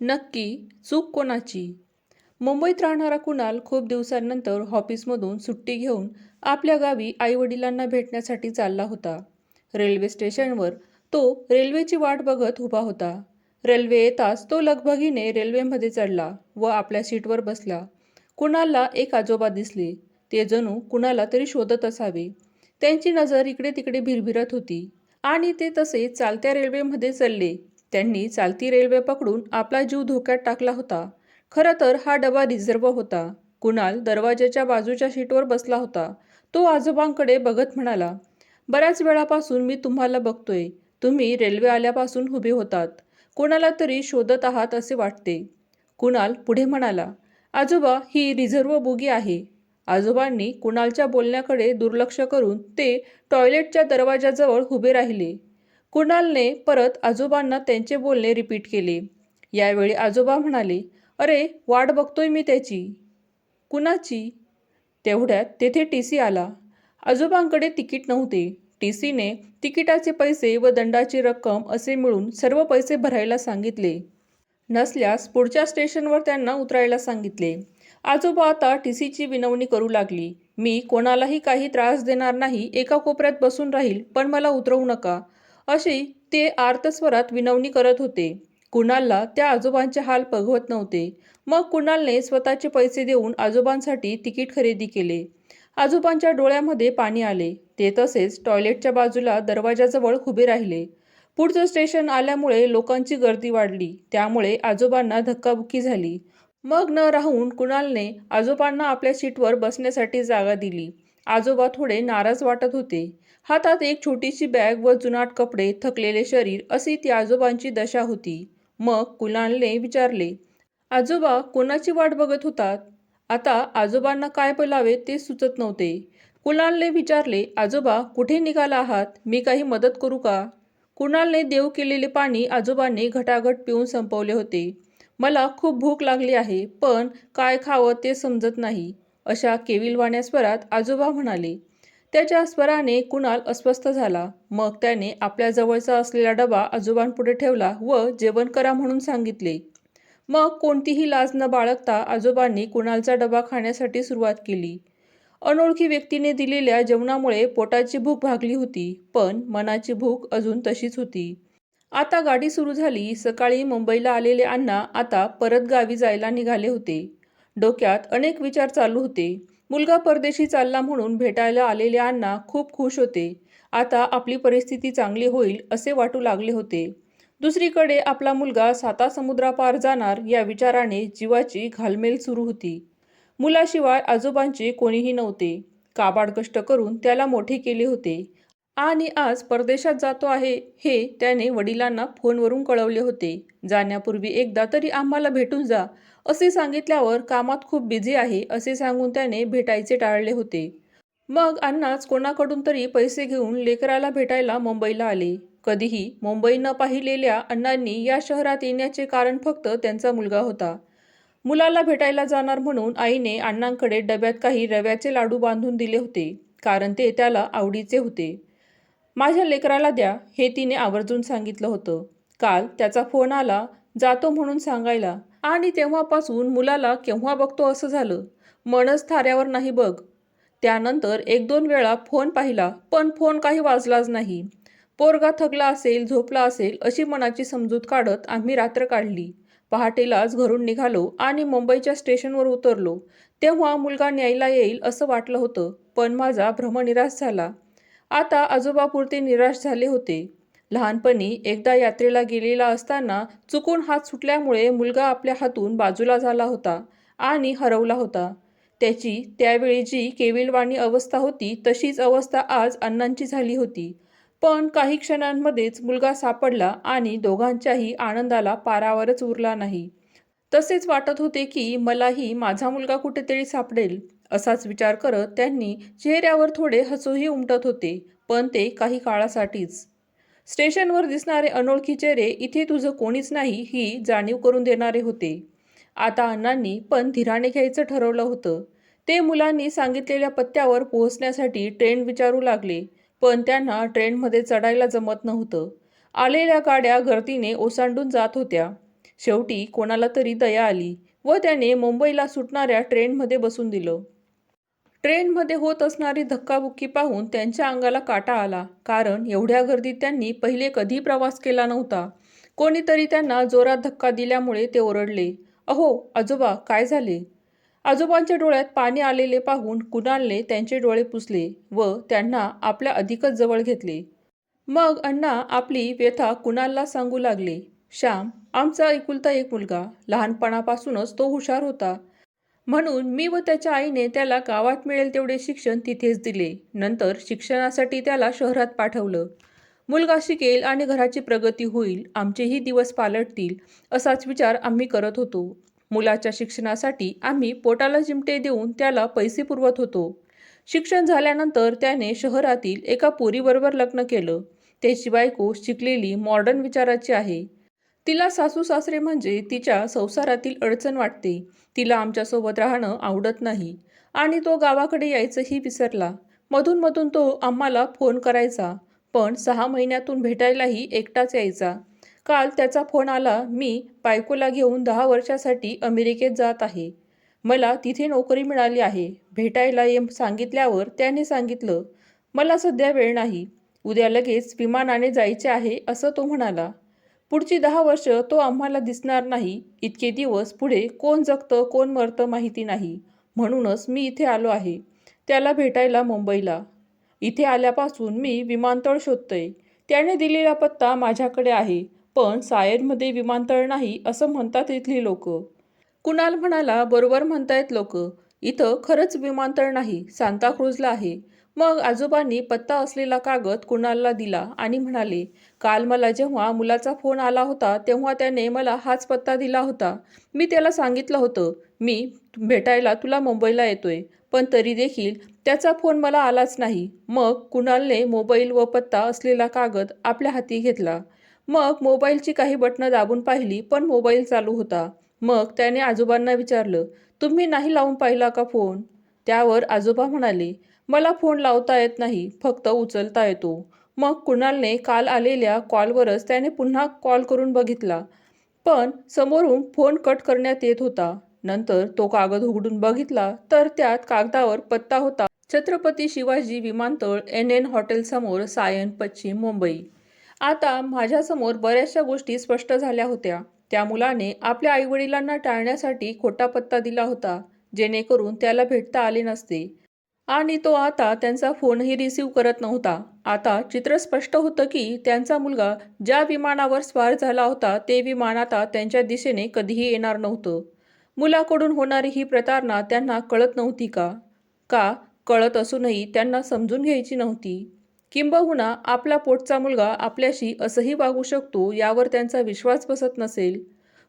नक्की चूक कोणाची? मुंबईत राहणारा कुणाल खूप दिवसांनंतर ऑफिसमधून सुट्टी घेऊन आपल्या गावी आईवडिलांना भेटण्यासाठी चालला होता. रेल्वे स्टेशनवर तो रेल्वेची वाट बघत उभा होता. रेल्वे येताच तो लगबगीने रेल्वेमध्ये चढला व आपल्या सीटवर बसला. कुणालला एक आजोबा दिसले. ते जणू कुणाला तरी शोधत असावे. त्यांची नजर इकडे तिकडे भिरभिरत होती आणि ते तसे चालत्या रेल्वेमध्ये चालले. त्यांनी चालती रेल्वे पकडून आपला जीव धोक्यात टाकला होता. खरं तर हा डबा रिझर्व होता. कुणाल दरवाजाच्या बाजूच्या शीटवर बसला होता. तो आजोबांकडे बघत म्हणाला बऱ्याच वेळापासून मी तुम्हाला बघतोय. तुम्ही रेल्वे आल्यापासून उभे होतात. कोणाला तरी शोधत आहात असे वाटते. कुणाल पुढे म्हणाला आजोबा ही रिझर्व बोगी आहे. आजोबांनी कुणालच्या बोलण्याकडे दुर्लक्ष करून ते टॉयलेटच्या दरवाजाजवळ उभे राहिले. कुणालने परत आजोबांना त्यांचे बोलणे रिपीट केले. यावेळी आजोबा म्हणाले अरे वाट बघतोय मी त्याची. कुणाची? तेवढ्यात तेथे टी सी आला. आजोबांकडे तिकीट नव्हते. टी सीने तिकिटाचे पैसे व दंडाची रक्कम असे मिळून सर्व पैसे भरायला सांगितले. नसल्यास पुढच्या स्टेशनवर त्यांना उतरायला सांगितले. आजोबा आता टी सीची विनवणी करू लागली. मी कोणालाही काही त्रास देणार नाही. एका कोपऱ्यात बसून राहील पण मला उतरवू नका. अशी ते आर्तस्वरात विनवणी करत होते. कुणालला त्या आजोबांचे हाल बघवत नव्हते. मग कुणालने स्वतःचे पैसे देऊन आजोबांसाठी तिकीट खरेदी केले. आजोबांच्या डोळ्यामध्ये पाणी आले. ते तसेच टॉयलेटच्या बाजूला दरवाजाजवळ उभे राहिले. पुढचं स्टेशन आल्यामुळे लोकांची गर्दी वाढली. त्यामुळे आजोबांना धक्काबुक्की झाली. मग न राहून कुणालने आजोबांना आपल्या सीटवर बसण्यासाठी जागा दिली. आजोबा थोडे नाराज वाटत होते. हातात एक छोटीशी बॅग व जुनाट कपडे थकलेले शरीर अशी ती आजोबांची दशा होती. मग कुणालने विचारले आजोबा कोणाची वाट बघत होतात? आता आजोबांना काय बोलावे ते सुचत नव्हते कुणालने विचारले आजोबा कुठे निघाला आहात? मी काही मदत करू का कुणालने देव केलेले पाणी आजोबांनी घटाघट पिऊन संपवले होते. मला खूप भूक लागली आहे पण काय खावं ते समजत नाही अशा केविलवाण्या स्वरात आजोबा म्हणाले त्याच्या स्वराने कुणाल अस्वस्थ झाला. मग त्याने आपल्या जवळचा असलेला डबा आजोबांपुढे ठेवला व जेवण करा म्हणून सांगितले. मग कोणतीही लाज न बाळगता आजोबांनी कुणालचा डबा खाण्यासाठी सुरुवात केली. अनोळखी व्यक्तीने दिलेल्या जेवणामुळे पोटाची भूक भागली होती पण मनाची भूक अजून तशीच होती. आता गाडी सुरू झाली. सकाळी मुंबईला आलेले अण्णा आता परत गावी जायला निघाले होते. डोक्यात अनेक विचार चालू होते. मुलगा परदेशी चालला म्हणून भेटायला आलेले अण्णा खूप खुश होते. आता आपली परिस्थिती चांगली होईल असे वाटू लागले होते. दुसरीकडे आपला मुलगा साता समुद्रापार जाणार या विचाराने जीवाची घालमेल सुरू होती. मुलाशिवाय आजोबांचे कोणीही नव्हते. काबाड कष्ट करून त्याला मोठे केले होते. आणि आज परदेशात जातो आहे हे त्याने वडिलांना फोनवरून कळवले होते. जाण्यापूर्वी एकदा तरी आम्हाला भेटून जा. असे सांगितल्यावर कामात खूप बिझी आहे असे सांगून त्याने भेटायचे टाळले होते. मग अण्णाच कोणाकडून तरी पैसे घेऊन लेकराला भेटायला मुंबईला आले. कधीही मुंबई न पाहिलेल्या अण्णांनी या शहरात येण्याचे कारण फक्त त्यांचा मुलगा होता. मुलाला भेटायला जाणार म्हणून आईने अण्णांकडे डब्यात काही रव्याचे लाडू बांधून दिले होते कारण ते त्याला आवडीचे होते. माझ्या लेकराला द्या हे तिने आवर्जून सांगितलं होतं. काल त्याचा फोन आला जातो म्हणून सांगायला. आणि तेव्हापासून मुलाला केव्हा बघतो असं झालं? मनच थाऱ्यावर नाही बघ. त्यानंतर एक दोन वेळा फोन पाहिला पण फोन काही वाजलाच नाही. पोरगा थकला असेल झोपला असेल अशी मनाची समजूत काढत आम्ही रात्र काढली. पहाटेलाच घरून निघालो आणि मुंबईच्या स्टेशनवर उतरलो. तेव्हा मुलगा न्यायला येईल असं वाटलं होतं पण माझा भ्रमनिराश झाला. आता आजोबापुरते निराश झाले होते. लहानपणी एकदा यात्रेला गेलेला असताना चुकून हात सुटल्यामुळे मुलगा आपल्या हातून बाजूला झाला होता आणि हरवला होता. त्याची त्यावेळी जी केविलवाणी अवस्था होती तशीच अवस्था आज अण्णांची झाली होती. पण काही क्षणांमध्येच मुलगा सापडला आणि दोघांच्याही आनंदाला पारावरच उरला नाही. तसेच वाटत होते की मलाही माझा मुलगा कुठेतरी सापडेल असाच विचार करत त्यांनी चेहऱ्यावर थोडे हसूही उमटत होते पण ते काही काळासाठीच. स्टेशनवर दिसणारे अनोळखी चेहरे इथे तुझं कोणीच नाही ही जाणीव करून देणारे होते. आता अण्णांनी पण धीराने घ्यायचं ठरवलं होतं. ते मुलांनी सांगितलेल्या पत्त्यावर पोहोचण्यासाठी ट्रेन विचारू लागले पण त्यांना ट्रेनमध्ये चढायला जमत नव्हतं. आलेल्या गाड्या गर्दीने ओसांडून जात होत्या. शेवटी कोणाला तरी दया आली व त्याने मुंबईला सुटणाऱ्या ट्रेनमध्ये बसून दिलं. ट्रेनमध्ये होत असणारी धक्काबुक्की पाहून त्यांच्या अंगाला काटा आला कारण एवढ्या गर्दीत त्यांनी पहिले कधी प्रवास केला नव्हता. कोणीतरी त्यांना जोरात धक्का दिल्यामुळे ते ओरडले अहो आजोबा काय झाले? आजोबांच्या डोळ्यात पाणी आलेले पाहून कुणालने त्यांचे डोळे पुसले व त्यांना आपल्या अधिकच जवळ घेतले. मग अण्णा आपली व्यथा कुणालला सांगू लागले श्याम आमचा एकुलता एक मुलगा. लहानपणापासूनच तो हुशार होता. म्हणून मी व त्याच्या आईने त्याला गावात मिळेल तेवढे शिक्षण तिथेच दिले. नंतर शिक्षणासाठी त्याला शहरात पाठवलं. मुलगा शिकेल आणि घराची प्रगती होईल आमचेही दिवस पालटतील असाच विचार आम्ही करत होतो. मुलाच्या शिक्षणासाठी आम्ही पोटाला चिमटे देऊन त्याला पैसे पुरवत होतो. शिक्षण झाल्यानंतर त्याने शहरातील एका पोरीबरोबर लग्न केलं. त्याची बायको शिकलेली मॉडर्न विचाराची आहे. तिला सासू सासरे म्हणजे तिच्या संसारातील अडचण वाटते. तिला आमच्यासोबत राहणं आवडत नाही. आणि तो गावाकडे यायचंही विसरला. मधूनमधून तो आम्हाला फोन करायचा. पण सहा महिन्यातून भेटायलाही एकटाच यायचा. काल त्याचा फोन आला मी बायकोला घेऊन दहा वर्षासाठी अमेरिकेत जात आहे. मला तिथे नोकरी मिळाली आहे. भेटायला ये सांगितल्यावर त्याने सांगितलं मला सध्या वेळ नाही. उद्या लगेच विमानाने जायचे आहे असं तो म्हणाला. पुढची दहा वर्ष तो आम्हाला दिसणार नाही. इतके दिवस पुढे कोण जगतं कोण मरतं माहिती नाही. म्हणूनच मी इथे आलो आहे. त्याला भेटायला मुंबईला. इथे आल्यापासून मी विमानतळ शोधतोय. त्याने दिलेला पत्ता माझ्याकडे आहे. पण सायनमध्ये विमानतळ नाही असं म्हणतात इथली लोक. कुणाल म्हणाला बरोबर म्हणतायत लोक. इथं खरंच विमानतळ नाही. सांताक्रूजला आहे. मग आजोबांनी पत्ता असलेला कागद कुणालला दिला आणि म्हणाले काल मला जेव्हा मुलाचा फोन आला होता तेव्हा त्याने मला हाच पत्ता दिला होता. मी त्याला सांगितलं होतं मी भेटायला तुला मुंबईला येतोय पण तरी देखील त्याचा फोन मला आलाच नाही. मग कुणालने मोबाईल व पत्ता असलेला कागद आपल्या हाती घेतला. मग मोबाईलची काही बटणं दाबून पाहिली पण मोबाईल चालू होता. मग त्याने आजोबांना विचारलं तुम्ही नाही लावून पाहिला का फोन? त्यावर आजोबा म्हणाले मला फोन लावता येत नाही फक्त उचलता येतो. मग कुणालने काल आलेल्या कॉलवरच त्याने पुन्हा कॉल करून बघितला. पण समोरून फोन कट करण्यात येत होता. नंतर तो कागद उघडून बघितला तर त्यात कागदावर पत्ता होता. छत्रपती शिवाजी विमानतळ एन एन हॉटेलसमोर सायन पश्चिम मुंबई. आता माझ्यासमोर बऱ्याचशा गोष्टी स्पष्ट झाल्या होत्या. त्या मुलाने आपल्या आईवडिलांना टाळण्यासाठी खोटा पत्ता दिला होता जेणेकरून त्याला भेटता आले नसते. आणि तो आता त्यांचा फोनही रिसीव करत नव्हता. आता चित्र स्पष्ट होतं की त्यांचा मुलगा ज्या विमानावर स्वार झाला होता ते विमान आता त्यांच्या दिशेने कधीही येणार नव्हतं. मुलाकडून होणारी ही प्रतारणा त्यांना कळत नव्हती का? का? कळत असूनही त्यांना समजून घ्यायची नव्हती. किंबहुना आपला पोटचा मुलगा आपल्याशी असंही वागू शकतो यावर त्यांचा विश्वास बसत नसेल.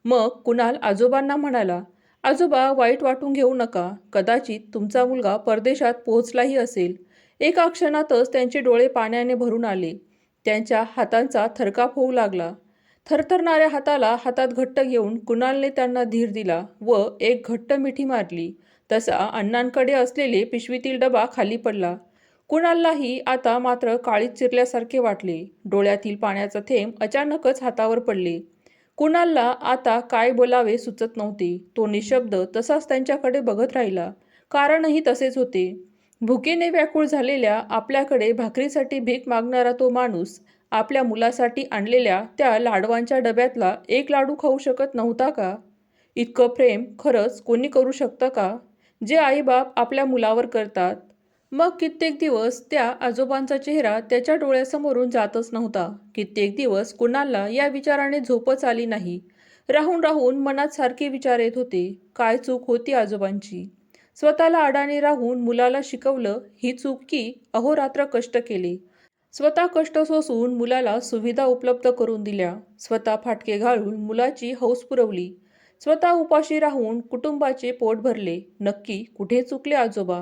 मग कुणाल आजोबांना म्हणाला आजोबा वाईट वाटून घेऊ नका. कदाचित तुमचा मुलगा परदेशात पोहोचलाही असेल. एका क्षणातच त्यांचे डोळे पाण्याने भरून आले. त्यांच्या हातांचा थरकाप होऊ लागला. थरथरणाऱ्या हाताला हातात घट्ट घेऊन कुणालने त्यांना धीर दिला व एक घट्ट मिठी मारली. तसा अण्णांकडे असलेले पिशवीतील डबा खाली पडला. कुणाललाही आता मात्र काळीत चिरल्यासारखे वाटले. डोळ्यातील पाण्याचा थेंब अचानकच हातावर पडले. कुणालला आता काय बोलावे सुचत नव्हते. तो निशब्द तसाच त्यांच्याकडे बघत राहिला. कारणही तसेच होते. भुकेने व्याकुळ झालेल्या आपल्याकडे भाकरीसाठी भीक मागणारा तो माणूस आपल्या मुलासाठी आणलेल्या त्या लाडवांच्या डब्यातला एक लाडू खाऊ शकत नव्हता का? इतकं प्रेम खरंच कोणी करू शकतं का? जे आईबाप आपल्या मुलावर करतात मग कित्येक दिवस त्या आजोबांचा चेहरा त्याच्या डोळ्यासमोरून जातच नव्हता. कित्येक दिवस कुणाला या विचाराने झोपच आली नाही. राहून राहून मनात सारखे विचार येत होते. काय चूक होती आजोबांची? स्वतःला अडाणी राहून मुलाला शिकवलं ही चूक की अहोरात्र कष्ट केले. स्वतः कष्ट सोसून मुलाला सुविधा उपलब्ध करून दिल्या. स्वतः फाटके घालून मुलाची हौस पुरवली. स्वतः उपाशी राहून कुटुंबाचे पोट भरले. नक्की कुठे चुकले आजोबा?